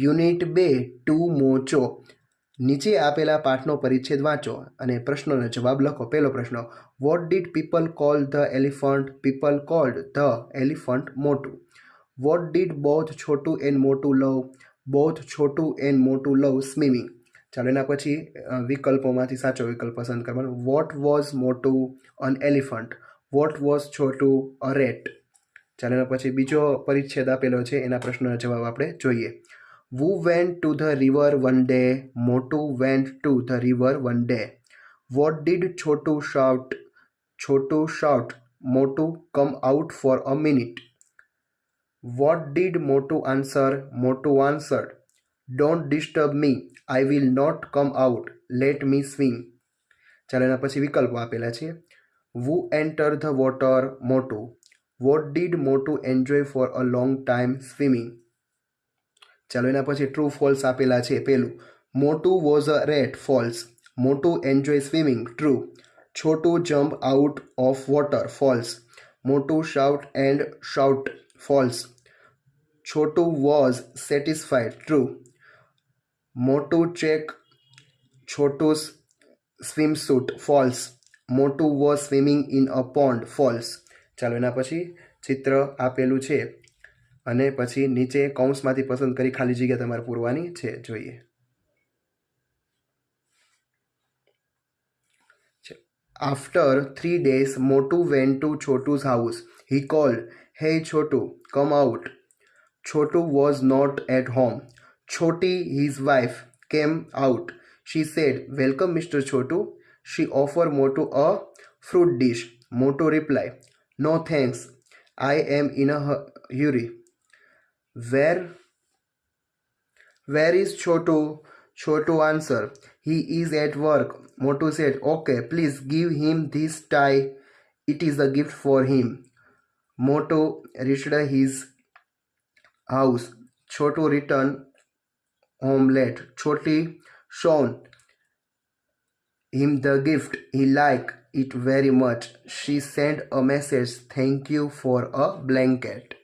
Unit બે two મોચો નીચે આપેલા પાઠનો પરિચ્છેદ વાંચો અને પ્રશ્નોનો જવાબ લખો પહેલો પ્રશ્ન what did people call the elephant people called the elephant Motu what did both Chhotu and Motu love both Chhotu and Motu love swimming ચાલો એના પછી વિકલ્પોમાંથી સાચો વિકલ્પ પસંદ કરવાનો what was Motu an elephant what was Chhotu a rat ચાલો એના પછી બીજો પરિચ્છેદ આપેલો છે એના પ્રશ્નનો જવાબ આપણે જોઈએ Who went to the river one day? Motu went to the river one day. What did Chotu shout? Chotu shout. Motu, come out for a minute. What did Motu answer? Motu answered, Don't disturb me. I will not come out. Let me swim. ચાલો એના પછી વિકલ્પો આપેલા છે who enter the water Motu what did Motu enjoy for a long time swimming ચાલો એના પછી true false આપેલા છે પહેલું Motu was a rat false Motu enjoy swimming true Chhotu jump out of water false Motu shout and shout false Chhotu was satisfied true Motu check Chhotu swimsuit false Motu was swimming in a pond false ચાલો એના પછી ચિત્ર આપેલું છે અને પછી નીચે કૌંસમાંથી પસંદ કરી ખાલી જગ્યા તમારે પૂરવાની છે જોઈએ after three days Motu went to Chhotu's house he call hey Chhotu come out Chhotu was not at home Chhoti his wife came out she said welcome mister Chhotu she offer Motu a fruit dish Motu reply no thanks I am in a hurry Where? Where is Choto? Choto answer. He is at work. Motu said, Okay, please give him this tie. It is a gift for him. Moto reached his house. Choto returned home late. Choti shown him the gift. He liked it very much. She sent a message, Thank you for a blanket.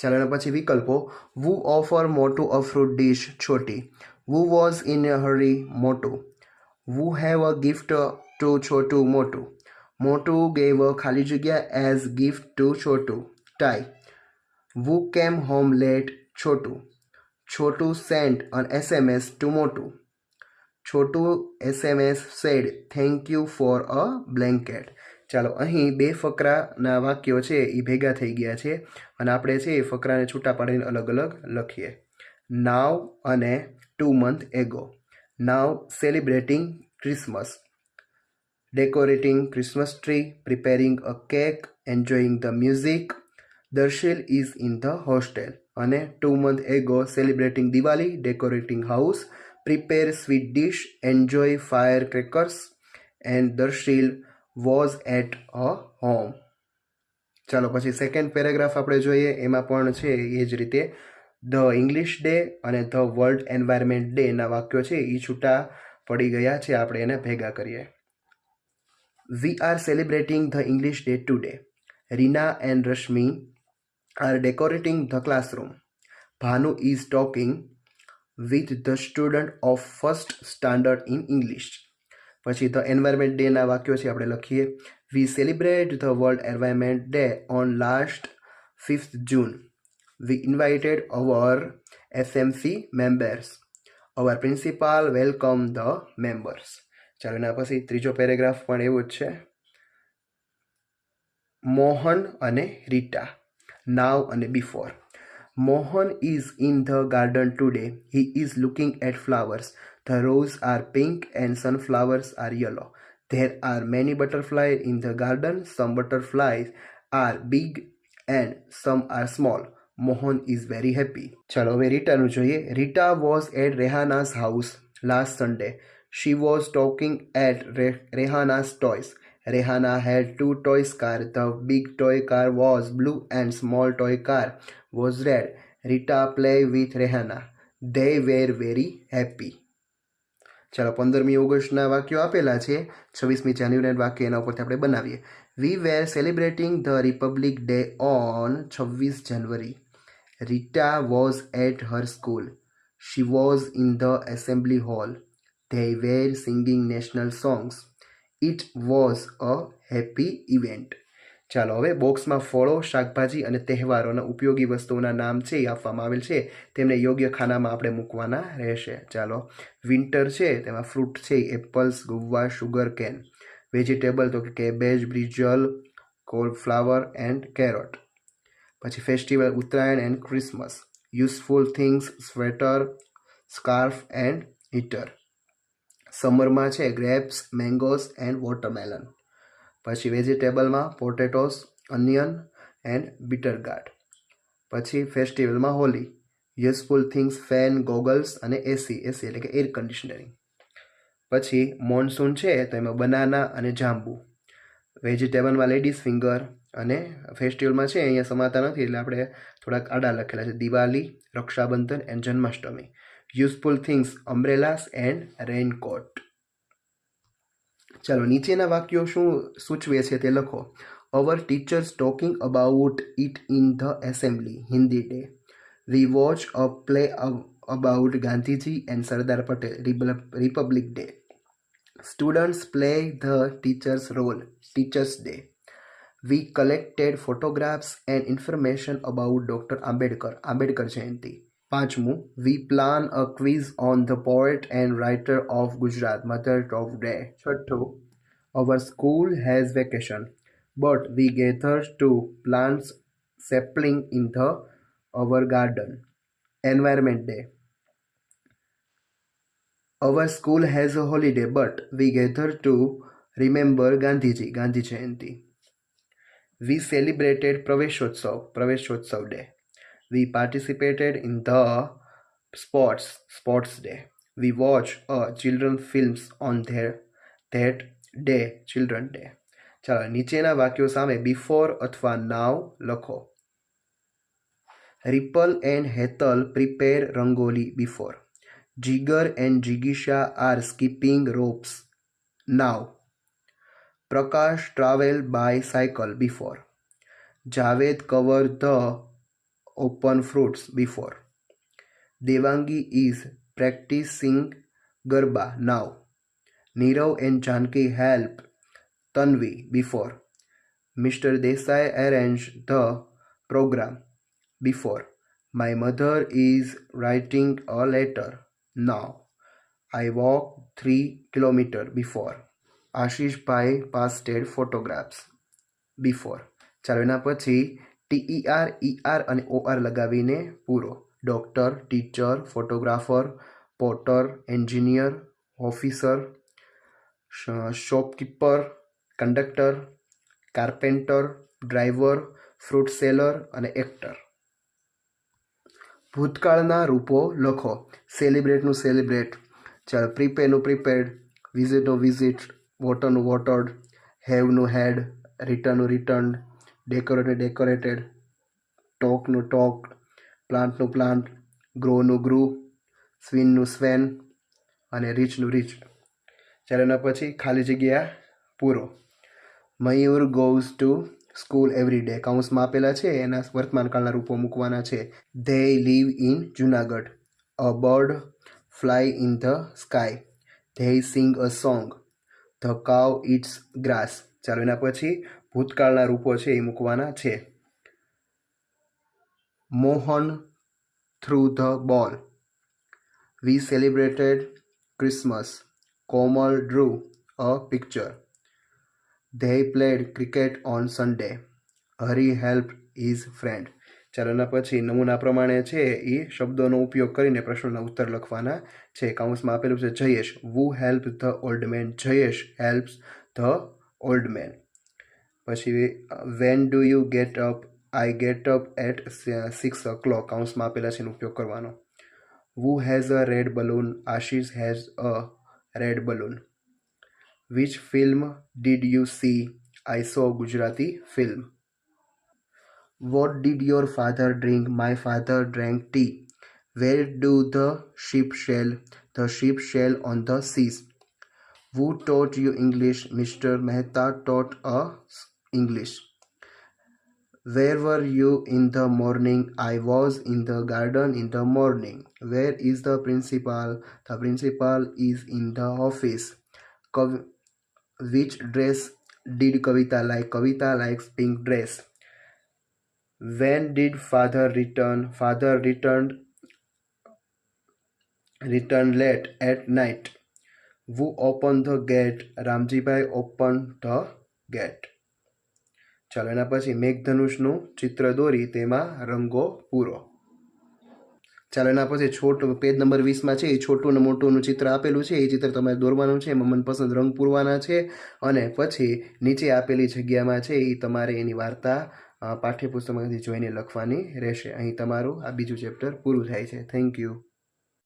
चलन पीछे विकल्पों who offer Motu a fruit dish Chhoti who was in a hurry Motu who have a gift to Chhotu Motu Motu gave a खाली जगह as gift to Chhotu tie who came home late Chhotu Chhotu sent an S M S to Motu Chhotu S M S said thank you for a blanket ચાલો અહીં બે ફકરાના વાક્યો છે એ ભેગા થઈ ગયા છે અને આપણે છે એ ફકરાને છૂટા પાડીને અલગ અલગ લખીએ નાવ અને two month ago now celebrating Christmas decorating Christmas tree preparing a cake enjoying the music Darshil is in the hostel અને two month ago celebrating Diwali decorating house prepare sweet dish enjoy fire crackers and Darshil was at a home ચાલો પછી second paragraph આપણે જોઈએ એમાં પણ છે એ જ રીતે ધ ઇંગ્લિશ ડે અને ધ વર્લ્ડ એન્વાયરમેન્ટ ડેના વાક્યો છે એ છૂટા પડી ગયા છે આપણે એને ભેગા કરીએ we are celebrating the English day today Reena and Rashmi are decorating the classroom Bhanu is talking with the student of first standard in English પછી ધ એન્વાયરમેન્ટ ડેના વાક્યો છે આપણે લખીએ we celebrate the world environment day on last fifth June we invited our SMC members our principal welcome the members ચાલો એના પછી ત્રીજો પેરેગ્રાફ પણ એવો જ છે મોહન અને રીટા નાવ અને before Mohan is in the garden today he is looking at flowers The roses are pink and sunflowers are yellow. There are many butterflies in the garden. Some butterflies are big and some are small. Mohan is very happy. Chalo, Rita nujoye. Rita was at Rehana's house last Sunday. She was talking at Rehana's toys. Rehana had two toys cars. The big toy car was blue and small toy car was red. Rita played with Rehana. They were very happy. ચાલો પંદરમી ઓગસ્ટના વાક્યો આપેલા છે છવ્વીસમી જાન્યુઆરી વાક્ય એના ઉપરથી આપણે બનાવીએ we were celebrating the republic day on છવ્વીસ જનવરી Rita was at her school she was in the assembly hall they were singing national songs it was a happy event ચાલો હવે બોક્સમાં ફળો શાકભાજી અને તહેવારોના ઉપયોગી વસ્તુઓના નામ છે એ આપવામાં આવેલ છે તેમને યોગ્ય ખાનામાં આપણે મૂકવાના રહેશે ચાલો વિન્ટર છે તેમાં ફ્રૂટ છે apples guava sugar cane vegetable તો કે cabbage brinjal cauliflower and carrot પછી festival Uttarayan and Christmas useful things sweater scarf and heater સમરમાં છે ગ્રેપ્સ મેંગોઝ એન્ડ વોટરમેલન પછી વેજીટેબલમાં potatoes onion and bitter gourd પછી ફેસ્ટિવલમાં Holi useful things fan goggles અને એસી એસી એટલે કે એર કન્ડિશનરિંગ પછી મોન્સૂન છે તો એમાં બનાના અને જાંબુ વેજીટેબલમાં લેડીઝ ફિંગર અને ફેસ્ટિવલમાં છે અહીંયા સમાતા નથી એટલે આપણે થોડાક આડા લખેલા છે Diwali Raksha Bandhan and Janmashtami useful things umbrellas and raincoat ચાલો નીચેના વાક્યો શું સૂચવે છે તે લખો our teachers talking about it in the assembly Hindi day we watch a play about Gandhiji and Sardar Patel republic day students play the teachers role teachers day we collected photographs and information about doctor Ambedkar Ambedkar Jayanti પાંચમું we plan a quiz on the poet and writer of Gujarat mother ટોફ day છઠ્ઠું our school has vacation but we gathers to plants sapling in the our garden environment day our school has a holiday but we gather to remember Gandhiji Gandhi Jayanti we celebrated Praveshotsav Praveshotsav day We participated in the sports sports day. We watched uh, children films on their that day children day. ચાલો નીચેના વાક્યો સામે before અથવા now લખો Ripal and Hetal prepare rangoli before Jigar and જીગીશા are skipping ropes now Prakash travel by cycle before Javed cover the open fruits before. Devangi is practicing Garba now. Nirav and Janki help Tanvi before. Mr. Desai arranged the program before. My mother is writing a letter now. I walk 3 kilometers before. Ashishbhai pasted photographs before ચાલો એના પછી T E R E R e e અને OR લગાવીને પૂરો doctor teacher photographer potter engineer officer shopkeeper conductor carpenter driver fruit seller અને actor ભૂતકાળના રૂપો લખો સેલિબ્રેટનું સેલિબ્રેટ ચાલ પ્રીપેનું પ્રીપેડ વિઝિટનું વિઝિટ વોટરનું વોટર્ડ હેવનું હેડ રિટર્નનું રિટર્ન ડેકોરેટેડ ડેકોરેટેડ ટોકનું ટોક પ્લાન્ટનું પ્લાન્ટ ગ્રોનું ગ્રો સ્વિનનું સ્વેન અને રીચનું રીચ ચાલો પછી ખાલી જગ્યા પૂરો Mayur goes to school every day કાઉન્સમાં આપેલા છે એના વર્તમાનકાળના રૂપો મૂકવાના છે they live in Junagadh a bird fly in the sky they sing a song the cow eats grass ચાલો એના પછી ભૂતકાળના રૂપો છે એ મૂકવાના છે Mohan threw the ball we celebrated Christmas Komal drew a picture they played cricket on Sunday Hari help his friend ચાલો પછી નમૂના પ્રમાણે છે એ શબ્દોનો ઉપયોગ કરીને પ્રશ્નોના ઉત્તર લખવાના છે કાઉન્સમાં આપેલું છે Jayesh who help the old man Jayesh help the old man पी when do you get up I get up at six o'clock काउंस में आपेला से उपयोग करने who has a red balloon Ashish has a red balloon which film did you see I saw Gujarati film what did your father drink my father drink tea where do the sheep shell the sheep shell on ध seize who taught you English mister Mehta taught a English. Where were you in the morning? I was in the garden in the morning. Where is the principal? The principal is in the office. Kav which dress did Kavita like? Kavita likes pink dress. When did father return? Father returned returned late at night. Who opened the gate? Ramjibai opened the gate. ચાલો એના પછી મેઘધનુષનું ચિત્ર દોરી તેમાં રંગો પૂરો ચાલો એના પછી છોટું પેજ નંબર વીસમાં છે એ છોટું અને મોટુંનું ચિત્ર આપેલું છે એ ચિત્ર તમારે દોરવાનું છે એમાં મનપસંદ રંગ પૂરવાના છે અને પછી નીચે આપેલી જગ્યામાં છે એ તમારે એની વાર્તા પાઠ્યપુસ્તકમાંથી જોઈને લખવાની રહેશે અહીં તમારું આ બીજું ચેપ્ટર પૂરું થાય છે થેન્ક યુ